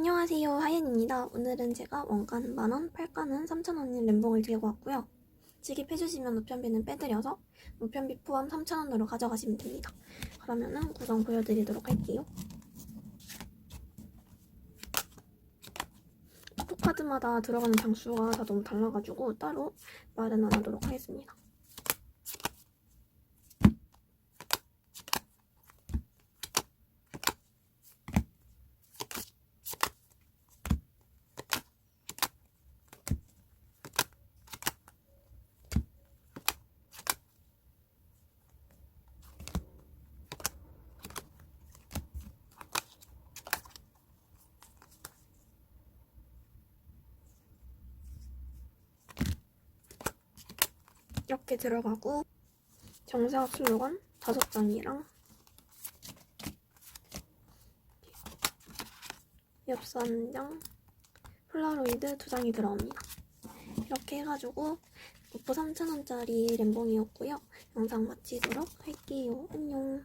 안녕하세요 하yen입니다. 오늘은 제가 원가는 만원, 팔가는 3,000원인 램봉을 들고 왔고요. 지급해주시면 우편비는 빼드려서 우편비 포함 3,000원으로 가져가시면 됩니다. 그러면은 구성 보여드리도록 할게요. 포카드마다 들어가는 장수가 다 너무 달라가지고 따로 말은 안 하도록 하겠습니다. 이렇게 들어가고 정세학 슬로건 다섯 장이랑 엽서 한 장, 폴라로이드 두 장이 들어옵니다. 이렇게 해가지고 오프 3,000원짜리 램봉이었고요. 영상 마치도록 할게요. 안녕.